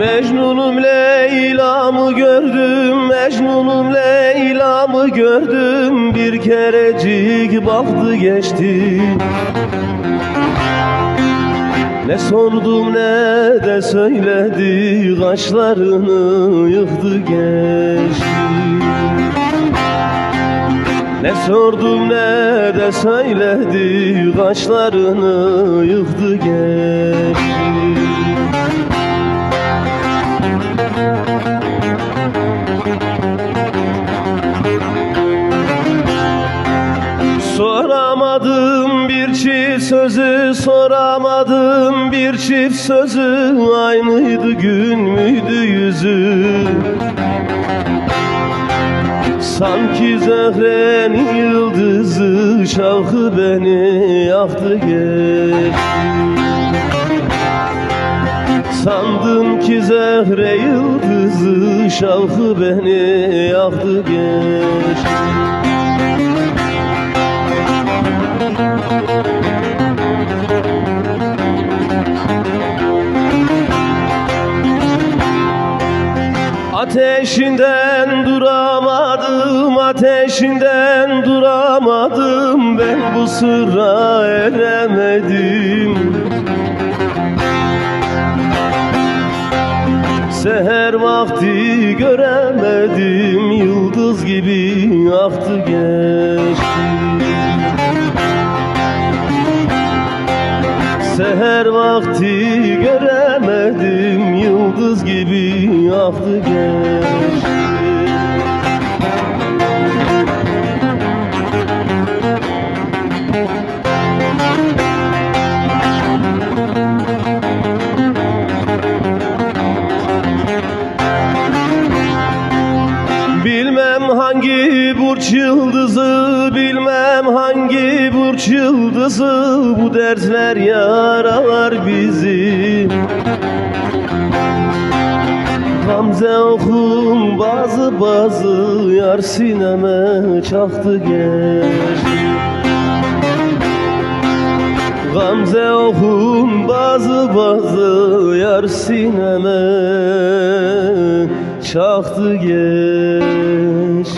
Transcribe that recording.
Mecnunum Leyla'mı gördüm Mecnunum Leyla'mı gördüm. Bir kerecik baktı geçti. Ne sordum ne de söyledi Kaşlarını yıktı geçti. Ne sordum ne de söyledi Kaşlarını yıktı geçti Soramadım bir çift sözü Soramadım bir çift sözü. Aynıydı gün müydü yüzü? Sanki zehrenin yıldızı Şavkı beni yaktı geçti Sandım ki zehre yıldızı Şavkı beni yaktı geçti Ateşinden duramadım, ateşinden duramadım. Ben bu sırra eremedim Vakti göremedim Yıldız gibi aktı geçti. Seher vakti göremedim Yıldız gibi aktı geçti. Bilmem hangi burç yıldızı Bilmem hangi burç yıldızı? Bu dertler yaralar bizi. Gamze okum bazı bazı Yar sineme çaktı geçti Gamze okum bazı bazı Yar sineme çaktı geçti